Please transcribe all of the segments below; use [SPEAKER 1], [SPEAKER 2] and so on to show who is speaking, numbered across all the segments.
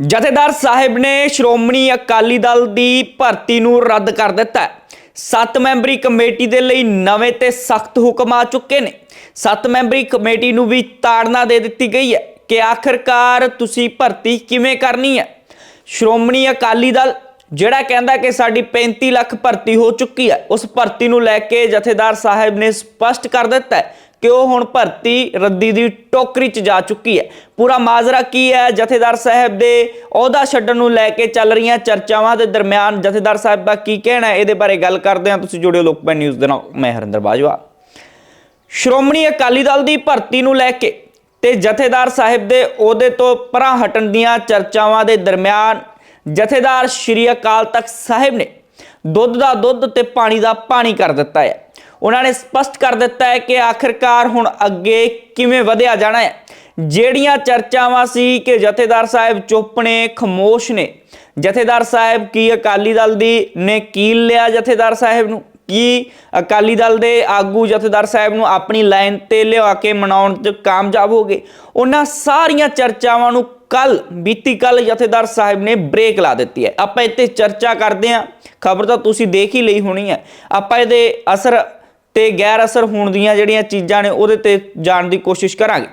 [SPEAKER 1] ਜਥੇਦਾਰ ਸਾਹਿਬ ਨੇ ਸ਼੍ਰੋਮਣੀ ਅਕਾਲੀ ਦਲ ਦੀ ਭਰਤੀ ਨੂੰ ਰੱਦ ਕਰ ਦਿੱਤਾ ਸੱਤ ਮੈਂਬਰੀ ਕਮੇਟੀ ਦੇ ਲਈ ਨਵੇਂ ਤੇ ਸਖਤ ਹੁਕਮ ਆ ਚੁੱਕੇ ਨੇ। ਸੱਤ ਮੈਂਬਰੀ ਕਮੇਟੀ ਨੂੰ ਵੀ ਤਾੜਨਾ ਦੇ ਦਿੱਤੀ ਗਈ ਹੈ ਕਿ ਆਖਰਕਾਰ ਤੁਸੀਂ ਭਰਤੀ ਕਿਵੇਂ ਕਰਨੀ ਹੈ। ਸ਼੍ਰੋਮਣੀ ਅਕਾਲੀ ਦਲ, ਜਿਹੜਾ ਕਹਿੰਦਾ ਕਿ ਸਾਡੀ 35 ਲੱਖ ਭਰਤੀ ਹੋ ਚੁੱਕੀ ਹੈ, ਉਸ ਭਰਤੀ ਨੂੰ ਲੈ ਕੇ ਜਥੇਦਾਰ ਸਾਹਿਬ ਨੇ ਸਪਸ਼ਟ ਕਰ ਦਿੱਤਾ ਹੈ ਕਿ ਉਹ ਹੁਣ ਭਰਤੀ ਰੱਦੀ ਦੀ ਟੋਕਰੀ 'ਚ ਜਾ ਚੁੱਕੀ ਹੈ। ਪੂਰਾ ਮਾਜ਼ਰਾ ਕੀ ਹੈ? ਜਥੇਦਾਰ ਸਾਹਿਬ ਦੇ ਅਹੁਦਾ ਛੱਡਣ ਨੂੰ ਲੈ ਕੇ ਚੱਲ ਰਹੀਆਂ ਚਰਚਾਵਾਂ ਦੇ ਦਰਮਿਆਨ ਜਥੇਦਾਰ ਸਾਹਿਬ ਦਾ ਕੀ ਕਹਿਣਾ ਹੈ? ਇਹਦੇ ਬਾਰੇ ਗੱਲ ਕਰਦੇ ਹਾਂ। ਤੁਸੀਂ ਜੁੜਿਓ ਲੋਕਪਾਲ ਨਿਊਜ਼ ਦੇ ਨਾਲ। ਮੈਂ ਹਰਿੰਦਰ ਬਾਜਵਾ। ਸ਼੍ਰੋਮਣੀ ਅਕਾਲੀ ਦਲ ਦੀ ਭਰਤੀ ਨੂੰ ਲੈ ਕੇ ਤੇ ਜਥੇਦਾਰ ਸਾਹਿਬ ਦੇ ਅਹੁਦੇ ਤੋਂ ਪਰਾਂ ਹਟਣ ਦੀਆਂ ਚਰਚਾਵਾਂ ਦੇ ਦਰਮਿਆਨ ਜਥੇਦਾਰ ਸ਼੍ਰੀ ਅਕਾਲ ਤਖਤ ਸਾਹਿਬ ਨੇ ਦੁੱਧ ਦਾ ਦੁੱਧ ਤੇ ਪਾਣੀ ਦਾ ਪਾਣੀ ਕਰ ਦਿੱਤਾ ਹੈ। ਉਹਨਾਂ ਨੇ ਸਪਸ਼ਟ ਕਰ ਦਿੱਤਾ ਹੈ ਕਿ ਆਖਰਕਾਰ ਹੁਣ ਅੱਗੇ ਕਿਵੇਂ ਵਧਿਆ ਜਾਣਾ ਹੈ। ਜਿਹੜੀਆਂ ਚਰਚਾਵਾਂ ਸੀ ਕਿ ਜਥੇਦਾਰ ਸਾਹਿਬ ਚੁੱਪ ਨੇ, ਖਮੋਸ਼ ਨੇ। ਜਥੇਦਾਰ ਸਾਹਿਬ ਕੀ ਅਕਾਲੀ ਦਲ ਦੀ ਨੇ ਕੀਲ ਲਿਆ ਜਥੇਦਾਰ ਸਾਹਿਬ ਨੂੰ? ਕੀ ਅਕਾਲੀ ਦਲ ਦੇ ਆਗੂ ਜਥੇਦਾਰ ਸਾਹਿਬ ਨੂੰ ਆਪਣੀ ਲਾਈਨ ਤੇ ਲਿਆ ਕੇ ਮਨਾਉਣ 'ਚ ਕਾਮਯਾਬ ਹੋ ਗਏ? ਉਹਨਾਂ ਸਾਰੀਆਂ ਚਰਚਾਵਾਂ ਨੂੰ ਕੱਲ, ਬੀਤੀ ਕੱਲ ਜਥੇਦਾਰ ਸਾਹਿਬ ਨੇ ਬ੍ਰੇਕ ਲਾ ਦਿੱਤੀ ਹੈ। ਆਪਾਂ ਇੱਥੇ ਚਰਚਾ ਕਰਦੇ ਹਾਂ। ਖਬਰ ਤਾਂ ਤੁਸੀਂ ਦੇਖ ਹੀ ਲਈ ਹੋਣੀ ਹੈ। ਆਪਾਂ ਇਹਦੇ ਅਸਰ ਤੇ ਗੈਰ ਅਸਰ ਹੋਣ ਦੀਆਂ ਜਿਹੜੀਆਂ ਚੀਜ਼ਾਂ ਨੇ ਉਹਦੇ ਤੇ ਜਾਣ ਦੀ ਕੋਸ਼ਿਸ਼ ਕਰਾਂਗੇ।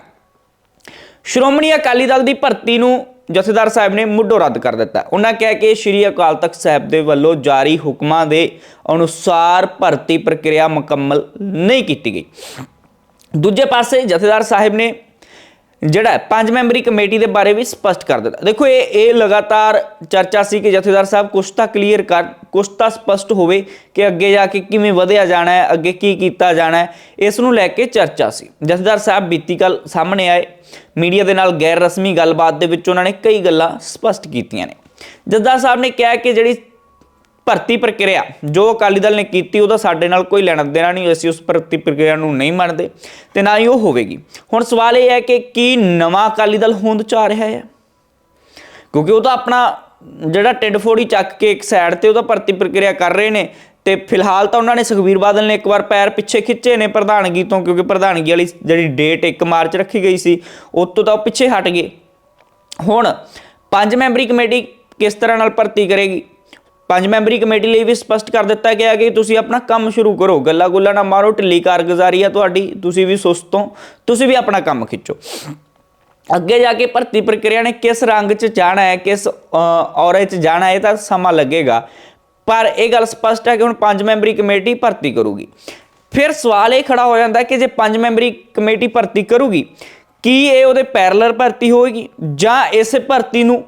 [SPEAKER 1] ਸ਼੍ਰੋਮਣੀ ਅਕਾਲੀ ਦਲ ਦੀ ਭਰਤੀ ਨੂੰ ਜਥੇਦਾਰ ਸਾਹਿਬ ਨੇ ਮੁੱਢੋਂ ਰੱਦ ਕਰ ਦਿੱਤਾ। ਉਹਨਾਂ ਕਿਹਾ ਕਿ ਸ਼੍ਰੀ ਅਕਾਲ ਤਖਤ ਸਾਹਿਬ ਦੇ ਵੱਲੋਂ ਜਾਰੀ ਹੁਕਮਾਂ ਦੇ ਅਨੁਸਾਰ ਭਰਤੀ ਪ੍ਰਕਿਰਿਆ ਮੁਕੰਮਲ ਨਹੀਂ ਕੀਤੀ ਗਈ। ਦੂਜੇ ਪਾਸੇ ਜਥੇਦਾਰ ਸਾਹਿਬ ਨੇ ਜਿਹੜਾ ਪੰਜ ਮੈਂਬਰੀ ਕਮੇਟੀ ਦੇ ਬਾਰੇ ਵੀ ਸਪਸ਼ਟ ਕਰ ਦਿੱਤਾ। ਦੇਖੋ, ਇਹ ਇਹ ਲਗਾਤਾਰ ਚਰਚਾ ਸੀ ਕਿ ਜਥੇਦਾਰ ਸਾਹਿਬ ਕੁਛ ਤਾਂ ਕਲੀਅਰ ਕਰ, ਕੁਛ ਤਾਂ ਸਪਸ਼ਟ ਹੋਵੇ ਕਿ ਅੱਗੇ ਜਾ ਕੇ ਕਿਵੇਂ ਵਧਿਆ ਜਾਣਾ ਹੈ, ਅੱਗੇ ਕੀ ਕੀਤਾ ਜਾਣਾ ਹੈ, ਇਸ ਨੂੰ ਲੈ ਕੇ ਚਰਚਾ ਸੀ। ਜਥੇਦਾਰ ਸਾਹਿਬ ਬੀਤੀ ਕੱਲ ਸਾਹਮਣੇ ਆਏ। ਮੀਡੀਆ ਦੇ ਨਾਲ ਗੈਰ ਰਸਮੀ ਗੱਲਬਾਤ ਦੇ ਵਿੱਚ ਉਹਨਾਂ ਨੇ ਕਈ ਗੱਲਾਂ ਸਪਸ਼ਟ ਕੀਤੀਆਂ ਨੇ। ਜਥੇਦਾਰ ਸਾਹਿਬ ਨੇ ਕਿਹਾ ਕਿ ਜਿਹੜੀ ਭਰਤੀ ਪ੍ਰਕਿਰਿਆ ਜੋ ਅਕਾਲੀ ਦਲ ਨੇ ਕੀਤੀ ਉਹਦਾ ਸਾਡੇ ਨਾਲ ਕੋਈ ਲੈਣਾ ਦੇਣਾ ਨਹੀਂ, ਅਸੀਂ ਉਸ ਭਰਤੀ ਪ੍ਰਕਿਰਿਆ ਨੂੰ ਨਹੀਂ ਮੰਨਦੇ ਤੇ ਨਾ ਹੀ ਉਹ ਹੋਵੇਗੀ। ਹੁਣ ਸਵਾਲ ਇਹ ਹੈ ਕਿ ਕੀ ਨਵਾਂ ਅਕਾਲੀ ਦਲ ਹੋਂਦ ਚ ਆ ਰਿਹਾ ਹੈ? ਕਿਉਂਕਿ ਉਹ ਤਾਂ ਆਪਣਾ ਜਿਹੜਾ ਟਿੱਡ ਫੋੜੀ ਚੱਕ ਕੇ ਇੱਕ ਸਾਈਡ ਤੇ ਉਹਦਾ ਭਰਤੀ ਪ੍ਰਕਿਰਿਆ ਕਰ ਰਹੇ ਨੇ ਤੇ ਫਿਲਹਾਲ ਤਾਂ ਉਹਨਾਂ ਨੇ ਸੁਖਬੀਰ ਬਾਦਲ ਨੇ ਇੱਕ ਵਾਰ ਪੈਰ ਪਿੱਛੇ ਖਿੱਚੇ ਨੇ ਪ੍ਰਧਾਨਗੀ ਤੋਂ, ਕਿਉਂਕਿ ਪ੍ਰਧਾਨਗੀ ਵਾਲੀ ਜਿਹੜੀ ਡੇਟ 1 ਮਾਰਚ ਰੱਖੀ ਗਈ ਸੀ ਉਹ ਤੋਂ ਤਾਂ ਉਹ ਪਿੱਛੇ ਹਟ ਗਏ। ਹੁਣ ਪੰਜ ਮੈਂਬਰੀ ਕਮੇਟੀ ਕਿਸ ਤਰ੍ਹਾਂ ਨਾਲ ਭਰਤੀ ਕਰੇਗੀ? ਪੰਜ ਮੈਂਬਰੀ ਕਮੇਟੀ ਲਈ ਵੀ ਸਪਸ਼ਟ ਕਰ ਦਿੱਤਾ ਗਿਆ ਕਿ ਤੁਸੀਂ ਆਪਣਾ ਕੰਮ ਸ਼ੁਰੂ ਕਰੋ ਗੱਲਾਂ ਗੁੱਲਾਂ ਨਾ ਮਾਰੋ, ਢਿੱਲੀ ਕਾਰਗੁਜ਼ਾਰੀ ਆ ਤੁਹਾਡੀ, ਤੁਸੀਂ ਵੀ ਸੁਸਤ ਹੋ, ਤੁਸੀਂ ਵੀ ਆਪਣਾ ਕੰਮ ਖਿੱਚੋ। ਅੱਗੇ ਜਾ ਕੇ ਭਰਤੀ ਪ੍ਰਕਿਰਿਆ ਨੇ ਕਿਸ ਰੰਗ 'ਚ ਜਾਣਾ ਹੈ, ਕਿਸ ਔਰੇ 'ਚ ਜਾਣਾ ਹੈ, ਇਹ ਤਾਂ ਸਮਾਂ ਲੱਗੇਗਾ। ਪਰ ਇਹ ਗੱਲ ਸਪਸ਼ਟ ਹੈ ਕਿ ਹੁਣ ਪੰਜ ਮੈਂਬਰੀ ਕਮੇਟੀ ਭਰਤੀ ਕਰੂਗੀ। ਫਿਰ ਸਵਾਲ ਇਹ ਖੜਾ ਹੋ ਜਾਂਦਾ ਕਿ ਜੇ ਪੰਜ ਮੈਂਬਰੀ ਕਮੇਟੀ ਭਰਤੀ ਕਰੂਗੀ, ਕੀ ਇਹ ਉਹਦੇ ਪੈਰਲਰ ਭਰਤੀ ਹੋਏਗੀ ਜਾਂ ਇਸ ਭਰਤੀ ਨੂੰ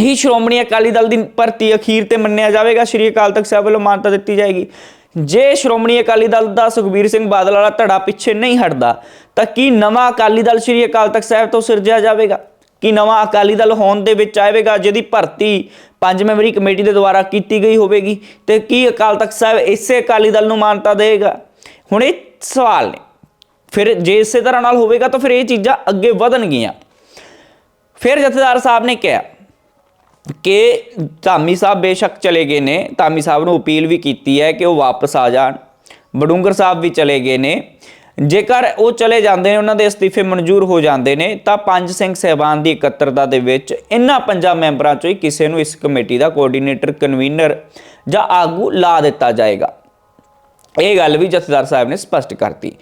[SPEAKER 1] ਹੀ ਸ਼੍ਰੋਮਣੀ ਅਕਾਲੀ ਦਲ ਦੀ ਭਰਤੀ ਅਖੀਰ ਤੇ ਮੰਨਿਆ ਜਾਵੇਗਾ। ਸ਼੍ਰੀ ਅਕਾਲ ਤਖਤ ਸਾਹਿਬ ਵੱਲੋਂ ਮਾਨਤਾ ਦਿੱਤੀ ਜਾਏਗੀ। ਜੇ ਸ਼੍ਰੋਮਣੀ ਅਕਾਲੀ ਦਲ ਦਾ ਸੁਖਬੀਰ ਸਿੰਘ ਬਾਦਲ ਵਾਲਾ ਧੜਾ ਪਿੱਛੇ ਨਹੀਂ ਹਟਦਾ, ਤਾਂ ਕੀ ਨਵਾਂ ਅਕਾਲੀ ਦਲ ਸ਼੍ਰੀ ਅਕਾਲ ਤਖਤ ਸਾਹਿਬ ਤੋਂ ਸਿਰਜਿਆ ਜਾਵੇਗਾ? ਕੀ ਨਵਾਂ ਅਕਾਲੀ ਦਲ ਹੋਣ ਦੇ ਵਿੱਚ ਆਵੇਗਾ, ਜਿਹਦੀ ਭਰਤੀ ਪੰਜ ਮੈਂਬਰੀ ਕਮੇਟੀ ਦੇ ਦੁਆਰਾ ਕੀਤੀ ਗਈ ਹੋਵੇਗੀ? ਤੇ ਕੀ ਅਕਾਲ ਤਖਤ ਸਾਹਿਬ ਇਸੇ ਅਕਾਲੀ ਦਲ ਨੂੰ ਮਾਨਤਾ ਦੇਵੇਗਾ? ਹੁਣ ਇਹ ਸਵਾਲ ਨੇ। ਫਿਰ ਜੇ ਇਸੇ ਤਰ੍ਹਾਂ ਨਾਲ ਹੋਵੇਗਾ, ਤਾਂ ਫਿਰ ਇਹ ਚੀਜ਼ਾਂ ਅੱਗੇ ਵਧਣਗੀਆਂ। ਫਿਰ ਜਥੇਦਾਰ ਸਾਹਿਬ ਨੇ ਕਿਹਾ ਕਿ ਧਾਮੀ ਸਾਹਿਬ ਬੇਸ਼ੱਕ ਚਲੇ ਗਏ ਨੇ, ਧਾਮੀ ਸਾਹਿਬ ਨੂੰ ਅਪੀਲ ਵੀ ਕੀਤੀ ਹੈ ਕਿ ਉਹ ਵਾਪਸ ਆ ਜਾਣ। ਬਡੂੰਗਰ ਸਾਹਿਬ ਵੀ ਚਲੇ ਗਏ ਨੇ। ਜੇਕਰ ਉਹ ਚਲੇ ਜਾਂਦੇ ਨੇ, ਉਹਨਾਂ ਦੇ ਅਸਤੀਫੇ ਮਨਜ਼ੂਰ ਹੋ ਜਾਂਦੇ ਨੇ, ਤਾਂ ਪੰਜ ਸਿੰਘ ਸਹਿਬਾਨ ਦੀ ਇਕੱਤਰਤਾ ਦੇ ਵਿੱਚ ਇਹਨਾਂ ਪੰਜਾਂ ਮੈਂਬਰਾਂ ਚੋਂ ਹੀ ਕਿਸੇ ਨੂੰ ਇਸ ਕਮੇਟੀ ਦਾ ਕੋਆਰਡੀਨੇਟਰ, ਕਨਵੀਨਰ ਜਾਂ ਆਗੂ ਲਾ ਦਿੱਤਾ ਜਾਏਗਾ। ਇਹ ਗੱਲ ਵੀ ਜਥੇਦਾਰ ਸਾਹਿਬ ਨੇ ਸਪਸ਼ਟ ਕਰਤੀ।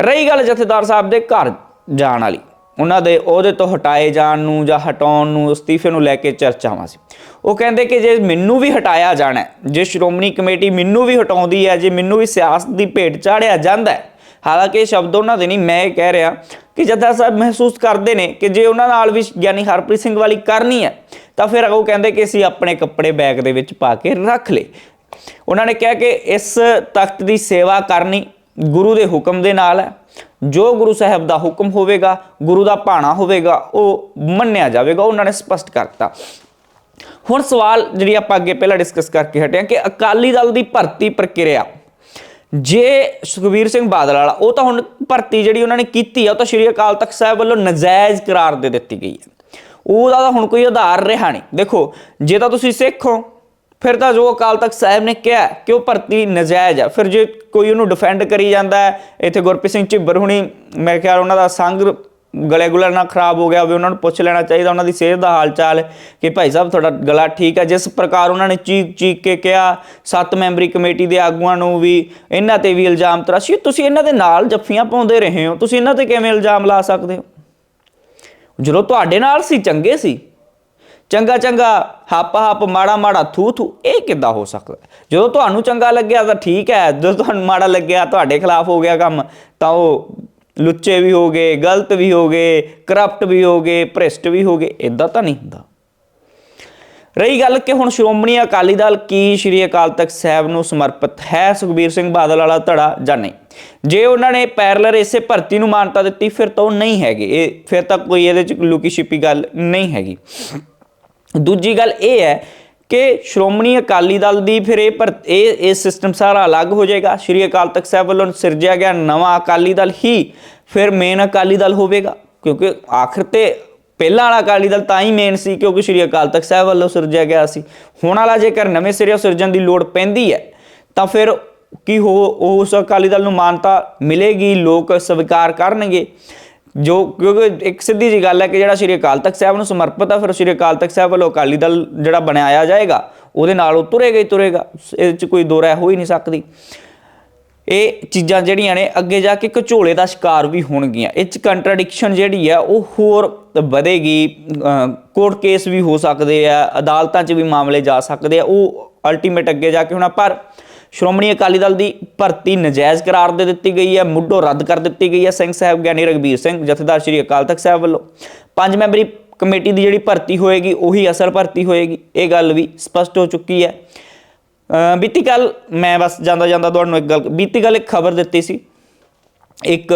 [SPEAKER 1] ਰਹੀ ਗੱਲ ਜਥੇਦਾਰ ਸਾਹਿਬ ਦੇ ਘਰ ਜਾਣ ਵਾਲੀ। ਉਹਨਾਂ ਦੇ ਉਹਦੇ ਤੋਂ ਹਟਾਏ ਜਾਣ ਨੂੰ ਜਾਂ ਹਟਾਉਣ ਨੂੰ ਅਸਤੀਫੇ ਨੂੰ ਲੈ ਕੇ ਚਰਚਾਵਾਂ ਸੀ। ਉਹ ਕਹਿੰਦੇ ਕਿ ਜੇ ਮੈਨੂੰ ਵੀ ਹਟਾਇਆ ਜਾਣਾ ਜੇ ਸ਼੍ਰੋਮਣੀ ਕਮੇਟੀ ਮੈਨੂੰ ਵੀ ਹਟਾਉਂਦੀ ਹੈ, ਜੇ ਮੈਨੂੰ ਵੀ ਸਿਆਸਤ ਦੀ ਭੇਟ ਚਾੜਿਆ ਜਾਂਦਾ ਹੈ, ਹਾਲਾਂਕਿ ਇਹ ਸ਼ਬਦ ਉਹਨਾਂ ਦੇ ਨਹੀਂ, ਮੈਂ ਇਹ ਕਹਿ ਰਿਹਾ ਕਿ ਜਥੇਦਾਰ ਸਾਹਿਬ ਮਹਿਸੂਸ ਕਰਦੇ ਨੇ ਕਿ ਜੇ ਉਹਨਾਂ ਨਾਲ ਵੀ ਗਿਆਨੀ ਹਰਪ੍ਰੀਤ ਸਿੰਘ ਵਾਲੀ ਕਰਨੀ ਹੈ, ਤਾਂ ਫਿਰ ਉਹ ਕਹਿੰਦੇ ਕਿ ਅਸੀਂ ਆਪਣੇ ਕੱਪੜੇ ਬੈਗ ਦੇ ਵਿੱਚ ਪਾ ਕੇ ਰੱਖ ਲਏ। ਉਹਨਾਂ ਨੇ ਕਿਹਾ ਕਿ ਇਸ ਤਖਤ ਦੀ ਸੇਵਾ ਕਰਨੀ ਗੁਰੂ ਦੇ ਹੁਕਮ ਦੇ ਨਾਲ ਹੈ ਜੋ ਗੁਰੂ ਸਾਹਿਬ ਦਾ ਹੁਕਮ ਹੋਵੇਗਾ, ਗੁਰੂ ਦਾ ਭਾਣਾ ਹੋਵੇਗਾ, ਉਹ ਮੰਨਿਆ ਜਾਵੇਗਾ, ਉਹਨਾਂ ਨੇ ਸਪਸ਼ਟ ਕਰਤਾ। ਹੁਣ ਸਵਾਲ ਜਿਹੜੀ ਆਪਾਂ ਅੱਗੇ ਪਹਿਲਾਂ ਡਿਸਕਸ ਕਰਕੇ ਹਟਿਆ ਕਿ ਅਕਾਲੀ ਦਲ ਦੀ ਭਰਤੀ ਪ੍ਰਕਿਰਿਆ, ਜੇ ਸੁਖਬੀਰ ਸਿੰਘ ਬਾਦਲ ਵਾਲਾ, ਉਹ ਤਾਂ ਹੁਣ ਭਰਤੀ ਜਿਹੜੀ ਉਹਨਾਂ ਨੇ ਕੀਤੀ ਆ, ਉਹ ਤਾਂ ਸ਼੍ਰੀ ਅਕਾਲ ਤਖਤ ਸਾਹਿਬ ਵੱਲੋਂ ਨਜਾਇਜ਼ ਕਰਾਰ ਦੇ ਦਿੱਤੀ ਗਈ ਹੈ। ਉਹਦਾ ਤਾਂ ਹੁਣ ਕੋਈ ਆਧਾਰ ਰਿਹਾ ਨਹੀਂ। ਦੇਖੋ, ਜੇ ਤਾਂ ਤੁਸੀਂ ਸਿੱਖ ਹੋ ਫਿਰ ਤਾਂ ਜੋ ਅਕਾਲ ਤਖਤ ਸਾਹਿਬ ਨੇ ਕਿਹਾ ਕਿ ਉਹ ਭਰਤੀ ਨਜਾਇਜ਼ ਆ ਫਿਰ ਜੇ ਕੋਈ ਉਹਨੂੰ ਡਿਫੈਂਡ ਕਰੀ ਜਾਂਦਾ ਹੈ, ਇੱਥੇ ਗੁਰਪ੍ਰੀਤ ਸਿੰਘ ਝਿੱਬਰ ਹੁਣੀ ਮੇਰੇ ਖਿਆਲ ਉਹਨਾਂ ਦਾ ਸੰਗ ਗਲੇ ਗੁਲਾ ਨਾ ਖਰਾਬ ਹੋ ਗਿਆ ਹੋਵੇ, ਉਹਨਾਂ ਨੂੰ ਪੁੱਛ ਲੈਣਾ ਚਾਹੀਦਾ, ਉਹਨਾਂ ਦੀ ਸਿਹਤ ਦਾ ਹਾਲ ਚਾਲ ਕਿ ਭਾਈ ਸਾਹਿਬ ਤੁਹਾਡਾ ਗਲਾ ਠੀਕ ਹੈ। ਜਿਸ ਪ੍ਰਕਾਰ ਉਹਨਾਂ ਨੇ ਚੀਕ ਚੀਕ ਕੇ ਕਿਹਾ, ਸੱਤ ਮੈਂਬਰੀ ਕਮੇਟੀ ਦੇ ਆਗੂਆਂ ਨੂੰ ਵੀ, ਇਹਨਾਂ ਤੇ ਵੀ ਇਲਜ਼ਾਮ ਤਰਾਸ਼ੀ। ਤੁਸੀਂ ਇਹਨਾਂ ਦੇ ਨਾਲ ਜੱਫੀਆਂ ਪਾਉਂਦੇ ਰਹੇ ਹੋ। ਤੁਸੀਂ ਇਹਨਾਂ ਤੇ ਕਿਵੇਂ ਇਲਜ਼ਾਮ ਲਾ ਸਕਦੇ ਹੋ? ਜਦੋਂ ਤੁਹਾਡੇ ਨਾਲ ਸੀ, ਚੰਗੇ ਸੀ। ਚੰਗਾ ਚੰਗਾ ਹੱਪ ਹੱਪ ਮਾੜਾ ਮਾੜਾ ਥੂ ਥੂ, ਇਹ ਕਿੱਦਾਂ ਹੋ ਸਕਦਾ? ਜਦੋਂ ਤੁਹਾਨੂੰ ਚੰਗਾ ਲੱਗਿਆ ਤਾਂ ਠੀਕ ਹੈ, ਜਦੋਂ ਤੁਹਾਨੂੰ ਮਾੜਾ ਲੱਗਿਆ ਤੁਹਾਡੇ ਖਿਲਾਫ ਹੋ ਗਿਆ ਕੰਮ, ਤਾਂ ਉਹ ਲੁੱਚੇ ਵੀ ਹੋ ਗਏ, ਗਲਤ ਵੀ ਹੋ ਗਏ, ਕਰਪਟ ਵੀ ਹੋ ਗਏ, ਭ੍ਰਿਸ਼ਟ ਵੀ ਹੋ ਗਏ ਇਦਾਂ ਤਾਂ ਨਹੀਂ ਹੁੰਦਾ। ਰਹੀ ਗੱਲ ਕਿ ਹੁਣ ਸ਼੍ਰੋਮਣੀ ਅਕਾਲੀ ਦਲ ਕੀ ਸ਼੍ਰੀ ਅਕਾਲ ਤਖਤ ਸਾਹਿਬ ਨੂੰ ਸਮਰਪਿਤ ਹੈ, ਸੁਖਬੀਰ ਸਿੰਘ ਬਾਦਲ ਵਾਲਾ ਧੜਾ ਜਾਂ ਨਹੀਂ? ਜੇ ਉਹਨਾਂ ਨੇ ਪੈਰਲਰ ਇਸੇ ਭਰਤੀ ਨੂੰ ਮਾਨਤਾ ਦਿੱਤੀ, ਫਿਰ ਤਾਂ ਉਹ ਨਹੀਂ ਹੈਗੇ। ਇਹ ਫਿਰ ਤਾਂ ਕੋਈ ਇਹਦੇ ਚ ਲੁਕੀ ਛਿਪੀ ਗੱਲ ਨਹੀਂ ਹੈਗੀ। ਦੂਜੀ ਗੱਲ ਇਹ ਹੈ ਕਿ ਸ਼੍ਰੋਮਣੀ ਅਕਾਲੀ ਦਲ ਦੀ ਫਿਰ ਇਹ ਪਰ ਇਹ ਇਹ ਸਿਸਟਮ ਸਾਰਾ ਅਲੱਗ ਹੋ ਜਾਏਗਾ। ਸ਼੍ਰੀ ਅਕਾਲ ਤਖਤ ਸਾਹਿਬ ਵੱਲੋਂ ਸਿਰਜਿਆ ਗਿਆ ਨਵਾਂ ਅਕਾਲੀ ਦਲ ਹੀ ਫਿਰ ਮੇਨ ਅਕਾਲੀ ਦਲ ਹੋਵੇਗਾ। ਕਿਉਂਕਿ ਆਖਰ ਤੇ ਪਹਿਲਾਂ ਵਾਲਾ ਅਕਾਲੀ ਦਲ ਤਾਂ ਹੀ ਮੇਨ ਸੀ ਕਿਉਂਕਿ ਸ਼੍ਰੀ ਅਕਾਲ ਤਖਤ ਸਾਹਿਬ ਵੱਲੋਂ ਸਿਰਜਿਆ ਗਿਆ ਸੀ। ਹੁਣ ਵਾਲਾ ਜੇਕਰ ਨਵੇਂ ਸਿਰੇ ਸਿਰਜਣ ਦੀ ਲੋੜ ਪੈਂਦੀ ਹੈ, ਤਾਂ ਫਿਰ ਕੀ ਹੋ ਉਸ ਅਕਾਲੀ ਦਲ ਨੂੰ ਮਾਨਤਾ ਮਿਲੇਗੀ, ਲੋਕ ਸਵੀਕਾਰ ਕਰਨਗੇ। ਜੋ ਕਿਉਂਕਿ ਇੱਕ ਸਿੱਧੀ ਜੀ ਗੱਲ ਹੈ ਕਿ ਜਿਹੜਾ ਸ਼੍ਰੀ ਅਕਾਲ ਤਖਤ ਸਾਹਿਬ ਨੂੰ ਸਮਰਪਿਤ ਆ, ਫਿਰ ਸ਼੍ਰੀ ਅਕਾਲ ਤਖਤ ਸਾਹਿਬ ਵੱਲੋਂ ਅਕਾਲੀ ਦਲ ਜਿਹੜਾ ਬਣਾਇਆ ਜਾਏਗਾ, ਉਹਦੇ ਨਾਲ ਉਹ ਤੁਰੇਗਾ ਹੀ ਤੁਰੇਗਾ, ਇਹਦੇ 'ਚ ਕੋਈ ਦੋ ਰਾਏ ਹੋ ਹੀ ਨਹੀਂ ਸਕਦੀ। ਇਹ ਚੀਜ਼ਾਂ ਜਿਹੜੀਆਂ ਨੇ, ਅੱਗੇ ਜਾ ਕੇ ਘਚੋਲੇ ਦਾ ਸ਼ਿਕਾਰ ਵੀ ਹੋਣਗੀਆਂ। ਇਹ ਚ ਕੰਟਰਡਿਕਸ਼ਨ ਜਿਹੜੀ ਆ, ਉਹ ਹੋਰ ਵਧੇਗੀ ਕੋਰਟ ਕੇਸ ਵੀ ਹੋ ਸਕਦੇ ਆ, ਅਦਾਲਤਾਂ 'ਚ ਵੀ ਮਾਮਲੇ ਜਾ ਸਕਦੇ ਆ, ਉਹ ਅਲਟੀਮੇਟ ਅੱਗੇ ਜਾ ਕੇ ਹੋਣਾ। ਪਰ ਸ਼੍ਰੋਮਣੀ ਅਕਾਲੀ ਦਲ ਦੀ ਭਰਤੀ ਨਜਾਇਜ਼ ਕਰਾਰ ਦੇ ਦਿੱਤੀ ਗਈ ਹੈ, ਮੁੱਢੋਂ ਰੱਦ ਕਰ ਦਿੱਤੀ ਗਈ ਹੈ ਸਿੰਘ ਸਾਹਿਬ, ਗਿਆਨੀ ਰਗਬੀਰ ਸਿੰਘ, ਜਥੇਦਾਰ ਸ਼੍ਰੀ ਅਕਾਲ ਤਖਤ ਸਾਹਿਬ ਵੱਲੋਂ। ਪੰਜ ਮੈਂਬਰੀ ਕਮੇਟੀ ਦੀ ਜਿਹੜੀ ਭਰਤੀ ਹੋਏਗੀ, ਉਹੀ ਅਸਲ ਭਰਤੀ ਹੋਏਗੀ, ਇਹ ਗੱਲ ਵੀ ਸਪਸ਼ਟ ਹੋ ਚੁੱਕੀ ਹੈ। ਬੀਤੀ ਕੱਲ, ਮੈਂ ਬਸ ਜਾਂਦਾ ਜਾਂਦਾ ਤੁਹਾਨੂੰ ਇੱਕ ਗੱਲ, ਬੀਤੀ ਕੱਲ ਇੱਕ ਖਬਰ ਦਿੱਤੀ ਸੀ। ਇੱਕ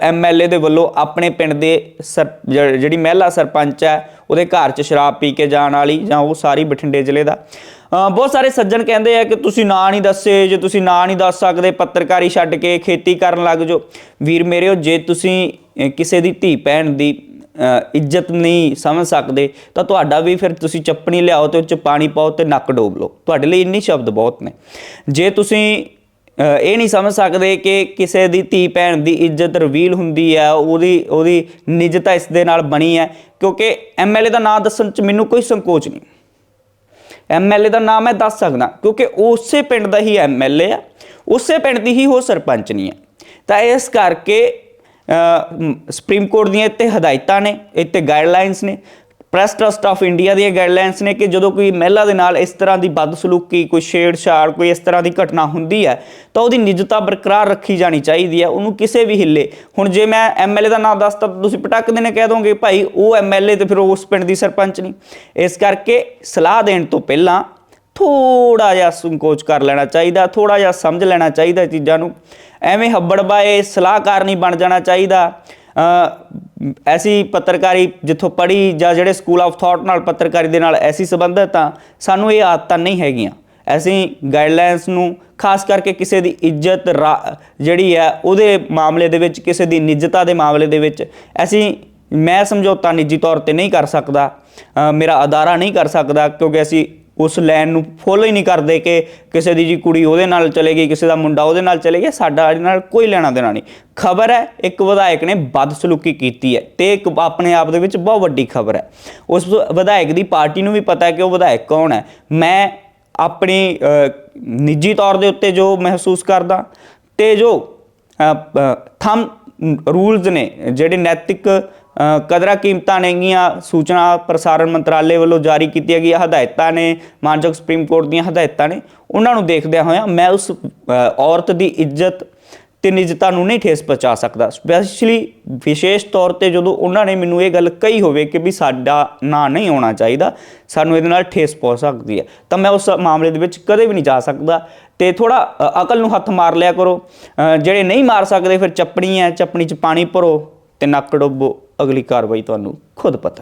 [SPEAKER 1] ਐਮਐਲਏ ਦੇ ਵੱਲੋਂ ਆਪਣੇ ਪਿੰਡ ਦੇ ਸਰ- ਜਿਹੜੀ ਮਹਿਲਾ ਸਰਪੰਚ ਹੈ, ਉਹਦੇ ਘਰ 'ਚ ਸ਼ਰਾਬ ਪੀ ਕੇ ਜਾਣ ਵਾਲੀ ਜਾਂ ਉਹ ਸਾਰੀ ਬਠਿੰਡੇ ਜ਼ਿਲ੍ਹੇ ਦਾ। ਬਹੁਤ ਸਾਰੇ ਸੱਜਣ ਕਹਿੰਦੇ ਆ ਕਿ ਤੁਸੀਂ ਨਾਂ ਨਹੀਂ ਦੱਸੇ, ਜੇ ਤੁਸੀਂ ਨਾਂ ਨਹੀਂ ਦੱਸ ਸਕਦੇ, ਪੱਤਰਕਾਰੀ ਛੱਡ ਕੇ ਖੇਤੀ ਕਰਨ ਲੱਗ ਜਾਓ। ਵੀਰ ਮੇਰਿਓ ਜੇ ਤੁਸੀਂ ਕਿਸੇ ਦੀ ਧੀ ਭੈਣ ਦੀ ਇੱਜ਼ਤ ਨਹੀਂ ਸਮਝ ਸਕਦੇ, ਤਾਂ ਤੁਹਾਡਾ ਵੀ ਫਿਰ ਤੁਸੀਂ ਚੱਪਣੀ ਲਿਆਓ ਤੇ ਉਹ 'ਚ ਪਾਣੀ ਪਾਓ ਤੇ ਨੱਕ ਡੋਬ ਲਓ। ਤੁਹਾਡੇ ਲਈ ਇੰਨੀ ਸ਼ਬਦ ਬਹੁਤ ਨੇ। ਜੇ ਤੁਸੀਂ ਇਹ ਨਹੀਂ ਸਮਝ ਸਕਦੇ ਕਿ ਕਿਸੇ ਦੀ ਧੀ ਭੈਣ ਦੀ ਇੱਜ਼ਤ ਰਿਵੀਲ ਹੁੰਦੀ ਹੈ ਉਹਦੀ ਉਹਦੀ ਨਿੱਜਤਾ ਇਸ ਦੇ ਨਾਲ ਬਣੀ ਹੈ ਕਿਉਂਕਿ ਐਮਐਲਏ ਦਾ ਨਾਮ ਦੱਸਣ 'ਚ ਮੈਨੂੰ ਕੋਈ ਸੰਕੋਚ ਨਹੀਂ। ਐਮਐਲਏ ਦਾ ਨਾਮ ਮੈਂ ਦੱਸ ਸਕਦਾ, ਕਿਉਂਕਿ ਉਸੇ ਪਿੰਡ ਦਾ ਹੀ ਐਮਐਲਏ ਆ, ਉਸੇ ਪਿੰਡ ਦੀ ਹੀ ਉਹ ਸਰਪੰਚ ਨਹੀਂ ਹੈ ਤਾਂ ਇਸ ਕਰਕੇ ਸੁਪਰੀਮ ਕੋਰਟ ਦੀਆਂ ਇੱਥੇ ਹਦਾਇਤਾਂ ਨੇ, ਇੱਥੇ ਗਾਈਡਲਾਈਨਸ ਨੇ। ਪ੍ਰੈਸ ਟਰਸਟ ਆਫ ਇੰਡੀਆ ਦੀਆਂ ਗਾਈਡਲਾਈਨਸ ਨੇ ਕਿ ਜਦੋਂ ਕੋਈ ਮਹਿਲਾ ਦੇ ਨਾਲ ਇਸ ਤਰ੍ਹਾਂ ਦੀ ਬਦਸਲੂਕੀ, ਕੋਈ ਛੇੜਛਾੜ, ਕੋਈ ਇਸ ਤਰ੍ਹਾਂ ਦੀ ਘਟਨਾ ਹੁੰਦੀ ਹੈ, ਤਾਂ ਉਹਦੀ ਨਿੱਜਤਾ ਬਰਕਰਾਰ ਰੱਖੀ ਜਾਣੀ ਚਾਹੀਦੀ ਹੈ, ਉਹਨੂੰ ਕਿਸੇ ਵੀ ਹਿੱਲੇ। ਹੁਣ ਜੇ ਮੈਂ ਐਮਐਲਏ ਦਾ ਨਾਮ ਦੱਸਤਾ, ਤਾਂ ਤੁਸੀਂ ਪਟਕ ਦੇਣੇ ਕਹਿ ਦੋਗੇ, ਭਾਈ, ਉਹ ਐਮਐਲਏ ਤੇ ਫਿਰ ਉਸ ਪਿੰਡ ਦੀ ਸਰਪੰਚ ਨਹੀਂ। ਇਸ ਕਰਕੇ ਸਲਾਹ ਦੇਣ ਤੋਂ ਪਹਿਲਾਂ ਥੋੜਾ ਜਿਹਾ ਸੰਕੋਚ ਕਰ ਲੈਣਾ ਚਾਹੀਦਾ ਥੋੜਾ ਜਿਹਾ ਸਮਝ ਲੈਣਾ ਚਾਹੀਦਾ ਚੀਜ਼ਾਂ ਨੂੰ। ਐਵੇਂ ਹੱਬੜਬਾਏ ਸਲਾਹਕਾਰ ਨਹੀਂ ਬਣ ਜਾਣਾ ਚਾਹੀਦਾ। ਐਸੀ ਪੱਤਰਕਾਰੀ ਜਿੱਥੋਂ ਪੜ੍ਹੀ ਜਾਂ ਜਿਹੜੇ ਸਕੂਲ ਆਫ ਥਾਟ ਨਾਲ ਪੱਤਰਕਾਰੀ ਦੇ ਨਾਲ ਐਸੀ ਸੰਬੰਧਿਤ ਆ ਸਾਨੂੰ ਇਹ ਆਦਤਾਂ ਨਹੀਂ ਹੈਗੀਆਂ। ਅਸੀਂ ਗਾਈਡਲਾਈਨਸ ਨੂੰ ਖਾਸ ਕਰਕੇ ਕਿਸੇ ਦੀ ਇੱਜ਼ਤ, ਰਾ- ਜਿਹੜੀ ਹੈ, ਉਹਦੇ ਮਾਮਲੇ ਦੇ ਵਿੱਚ, ਕਿਸੇ ਦੀ ਨਿੱਜਤਾ ਦੇ ਮਾਮਲੇ ਦੇ ਵਿੱਚ ਅਸੀਂ ਮੈਂ ਸਮਝੌਤਾ ਨਿੱਜੀ ਤੌਰ ਤੇ ਨਹੀਂ ਕਰ ਸਕਦਾ ਮੇਰਾ ਅਦਾਰਾ ਨਹੀਂ ਕਰ ਸਕਦਾ ਕਿਉਂਕਿ ਅਸੀਂ ਉਸ ਲਾਈਨ ਨੂੰ ਫੋਲੋ ਹੀ ਨਹੀਂ ਕਰਦੇ ਕਿ ਕਿਸੇ ਦੀ ਜੀ ਕੁੜੀ ਉਹਦੇ ਨਾਲ ਚਲੇਗੀ ਕਿਸੇ ਦਾ ਮੁੰਡਾ ਉਹਦੇ ਨਾਲ ਚਲੇ ਗਿਆ, ਸਾਡਾ ਇਹਦੇ ਨਾਲ ਕੋਈ ਲੈਣਾ ਦੇਣਾ ਨਹੀਂ। ਖਬਰ ਹੈ, ਇੱਕ ਵਿਧਾਇਕ ਨੇ ਬਦਸਲੂਕੀ ਕੀਤੀ ਹੈ ਤੇ ਇੱਕ ਆਪਣੇ ਆਪ ਦੇ ਵਿੱਚ ਬਹੁਤ ਵੱਡੀ ਖਬਰ ਹੈ। ਉਸ ਵਿਧਾਇਕ ਦੀ ਪਾਰਟੀ ਨੂੰ ਵੀ ਪਤਾ ਹੈ ਕਿ ਉਹ ਵਿਧਾਇਕ ਕੌਣ ਹੈ। ਮੈਂ ਆਪਣੀ ਨਿੱਜੀ ਤੌਰ ਦੇ ਉੱਤੇ ਜੋ ਮਹਿਸੂਸ ਕਰਦਾ ਤੇ ਜੋ ਥੰਮ ਰੂਲਸ ਨੇ ਜਿਹੜੇ ਨੈਤਿਕ ਕਦਰਾਂ ਕੀਮਤਾਂ ਨੇਗੀਆਂ ਸੂਚਨਾ ਪ੍ਰਸਾਰਣ ਮੰਤਰਾਲੇ ਵੱਲੋਂ ਜਾਰੀ ਕੀਤੀਆਂ ਗਈਆਂ ਹਦਾਇਤਾਂ ਨੇ, ਮਾਨਯੋਗ ਸੁਪਰੀਮ ਕੋਰਟ ਦੀਆਂ ਹਦਾਇਤਾਂ ਨੇ, ਉਹਨਾਂ ਨੂੰ ਦੇਖਦਿਆਂ ਹੋਇਆਂ ਮੈਂ ਉਸ ਔਰਤ ਦੀ ਇੱਜ਼ਤ ਤੇ ਨਿੱਜਤਾ ਨੂੰ ਨਹੀਂ ਠੇਸ ਪਹੁੰਚਾ ਸਕਦਾ। ਸਪੈਸ਼ਲੀ ਵਿਸ਼ੇਸ਼ ਤੌਰ ਤੇ ਜਦੋਂ ਉਹਨਾਂ ਨੇ ਮੈਨੂੰ ਇਹ ਗੱਲ ਕਹੀ ਹੋਵੇ ਕਿ ਵੀ ਸਾਡਾ ਨਾਂ ਨਹੀਂ ਆਉਣਾ ਚਾਹੀਦਾ, ਸਾਨੂੰ ਇਹਦੇ ਨਾਲ ਠੇਸ ਪਹੁੰਚ ਸਕਦੀ ਹੈ, ਤਾਂ ਮੈਂ ਉਸ ਮਾਮਲੇ ਦੇ ਵਿੱਚ ਕਦੇ ਵੀ ਨਹੀਂ ਜਾ ਸਕਦਾ। ਤੇ ਥੋੜਾ ਅਕਲ ਨੂੰ ਹੱਥ ਮਾਰ ਲਿਆ ਕਰੋ। ਜਿਹੜੇ ਨਹੀਂ ਮਾਰ ਸਕਦੇ, ਫਿਰ ਚੱਪਣੀ ਹੈ ਚੱਪਣੀ 'ਚ ਪਾਣੀ ਭਰੋ ਤੇ ਨੱਕ ਡੁੱਬੋ। ਅਗਲੀ ਕਾਰਵਾਈ ਤੁਹਾਨੂੰ ਖੁਦ ਪਤਾ